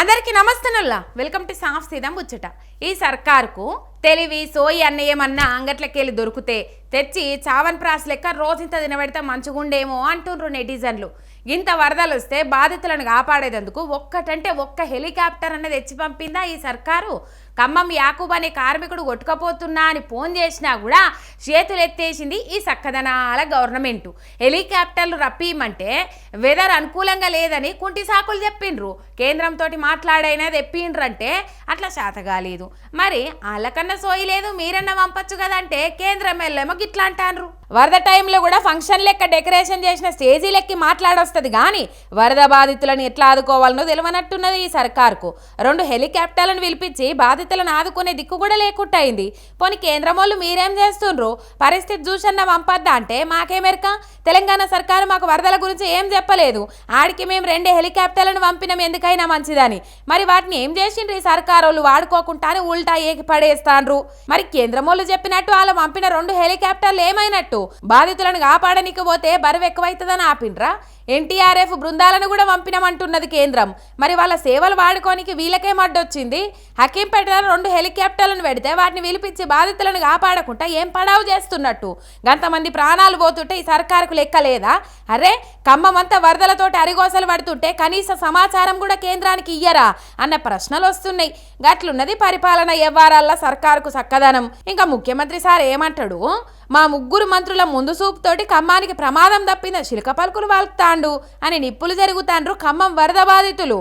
అందరికీ నమస్తనుల్లా. Welcome to సాఫ్ సీదా ముచ్చట ఈ సర్కార్కు తెలివి సోయి అన్న ఏమన్నా అంగట్లకెళ్ళి దొరికితే తెచ్చి చావన్ ప్రాస్ లెక్క రోజింత తినబెడితే మంచిగుండేమో అంటుండ్రు నెటిజన్లు. ఇంత వరదలు వస్తే బాధితులను కాపాడేందుకు ఒక్కటంటే ఒక్క హెలికాప్టర్ అన్నది తెచ్చి పంపిందా ఈ సర్కారు? ఖమ్మం యాకూబ్ అనే కార్మికుడు కొట్టుకపోతున్నా అని ఫోన్ చేసినా కూడా చేతులు ఎత్తేసింది ఈ సక్కదనాల గవర్నమెంట్. హెలికాప్టర్లు రప్పియమంటే వెదర్ అనుకూలంగా లేదని కుంటి సాకులు చెప్పిండ్రు. కేంద్రంతో మాట్లాడైనా తెప్పిండ్రంటే అట్లా శాతగాలేదు. మరి వాళ్ళకన్నా సోయి లేదు మీరన్న పంపచ్చు కదంటే కేంద్రం వెళ్ళేమో గిట్లా అంటాన్రు. వరద టైంలో కూడా ఫంక్షన్ లెక్క డెకరేషన్ చేసిన స్టేజీ లెక్కి మాట్లాడొస్తుంది కానీ వరద బాధితులను ఎట్లా ఆదుకోవాలనో తెలియనట్టున్నది ఈ సర్కార్కు. రెండు హెలికాప్టర్లను పిలిపించి బాధితులను ఆదుకునే దిక్కు కూడా లేకుండా అయింది పోనీ కేంద్రం వాళ్ళు మీరేం చేస్తుండ్రు? పరిస్థితి చూసన్న పంపద్దా అంటే మాకేమెరక తెలంగాణ సర్కారు మాకు వరదల గురించి ఏం చెప్పలేదు. ఆడికి మేము రెండు హెలికాప్టర్లను పంపినాం ఎందుకైనా మంచిదని. మరి వాటిని ఏం చేసిండ్రు ఈ సర్కారు వాళ్ళు వాడుకోకుండానే ఉల్టా ఏకి పడేస్తాండ్రు. మరి కేంద్రం వాళ్ళు చెప్పినట్టు వాళ్ళు పంపిన రెండు హెలికాప్టర్లు ఏమైనట్టు? బాధితులను కాపాడనీకి పోతే బరువు ఎక్కువైతుందని ఆపిండ్రా? ఎన్టీఆర్ఎఫ్ బృందాలను కూడా పంపినామంటున్నది కేంద్రం. మరి వాళ్ళ సేవలు వాడుకోనికి వీళ్ళకే మడ్డొచ్చింది హకీంపేటలో రెండు హెలికాప్టర్లను పెడితే వాటిని పిలిపించి బాధితులను కాపాడకుండా ఏం పడావు చేస్తున్నట్టు? గంతమంది ప్రాణాలు పోతుంటే ఈ సర్కారుకు లెక్క లేదా? అరే ఖమ్మమంతా వరదలతోటి అరిగోసలు పడుతుంటే కనీస సమాచారం కూడా కేంద్రానికి ఇయ్యరా? అన్న ప్రశ్నలు వస్తున్నాయి. గట్లున్నది పరిపాలన వ్యవహారాల సర్కారుకు చక్కదనం. ఇంకా ముఖ్యమంత్రి సార్ ఏమంటాడు? మా ముగ్గురు మంత్రుల ముందు సూపుతోటి ఖమ్మానికి ప్రమాదం తప్పిన శిల్క పలుకులు వాల్తాండు అని నిప్పులు జరుగుతాండ్రు ఖమ్మం వరద బాధితులు.